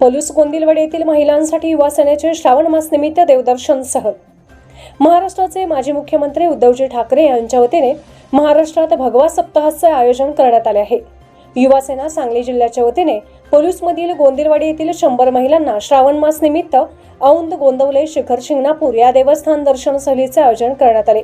पलूस गोंदिलवाडी येथील महिलांसाठी युवा सेनेचे श्रावण मास निमित्त देवदर्शन सहल महाराष्ट्राचे माजी मुख्यमंत्री उद्धवजी ठाकरे यांच्या वतीने महाराष्ट्रात भगवा सप्ताहाचे आयोजन करण्यात आले आहे. युवा सेना सांगली जिल्ह्याच्या वतीने पोलूसमधील गोंदिलवाडी येथील शंभर महिलांना श्रावण मास निमित्त औंद गोंदवले शिखर शिंगणापूर या देवस्थान दर्शन सहलीचे आयोजन करण्यात आले.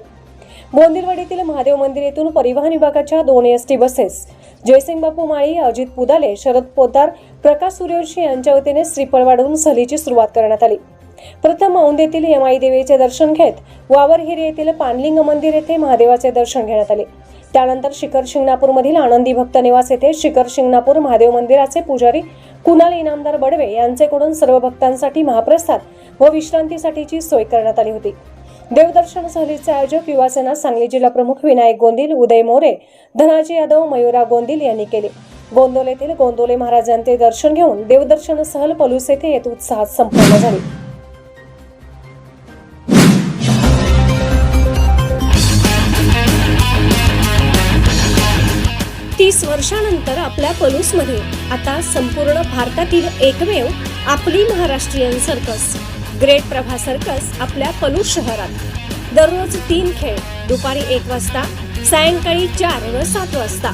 गोंदिलवाडीतील महादेव मंदिर येथून परिवहन विभागाच्या दोन S T buses Jaysing Bapu Mali Ajit Pudale Sharad Potar Prakash Suryavanshi यांच्या वतीने श्रीफळ वाढवून सहलीची सुरुवात करण्यात आली. प्रथम औंद येथील यमाई देवीचे दर्शन घेत वावर हिरे येथील पानलिंग मंदिर येथे महादेवाचे दर्शन घेण्यात आले. त्यानंतर शिखर शिंगणापूरमधील आनंदी भक्त निवास येथे शिखर शिंगणापूर महादेव मंदिराचे पुजारी कुणाल इनामदार बडवे यांचेकडून सर्व भक्तांसाठी महाप्रसाद व विश्रांतीसाठीची सोय करण्यात आली होती. देवदर्शन सहलीचे आयोजक युवासेना सांगली जिल्हा प्रमुख विनायक गोंदिल उदय मोरे धनाजी यादव मयुरा गोंदिल यांनी केले. गोंदोल येथील गोंदोले महाराजांचे दर्शन घेऊन देवदर्शन सहल पलूस येथे येत उत्साहात संपन्न झाली. तीस वर्षानंतर आपल्या पलूसमध्ये आता संपूर्ण भारतातील एकमेव आपली Maharashtrian circus. Great Prabha Circus आपल्या पलूस शहरात. दररोज तीन खेळ दुपारी एक वाजता सायंकाळी चार व सात वाजता.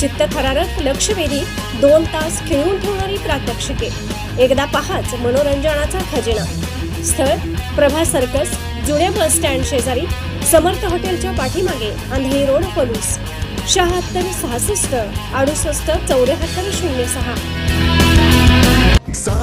चित्तथरारक लक्षवेधी दोन तास खेळून ठेवणारी प्रात्यक्षिके. एकदा पहाच मनोरंजनाचा खजिना. स्थळ प्रभा सर्कस जुन्या बस स्टँड शेजारी समर्थ हॉटेलच्या पाठीमागे अंधेरी रोड पलूस. शहात्तर सहासष्ट अडुसष्ट चौऱ्याहत्तर शून्य सहा.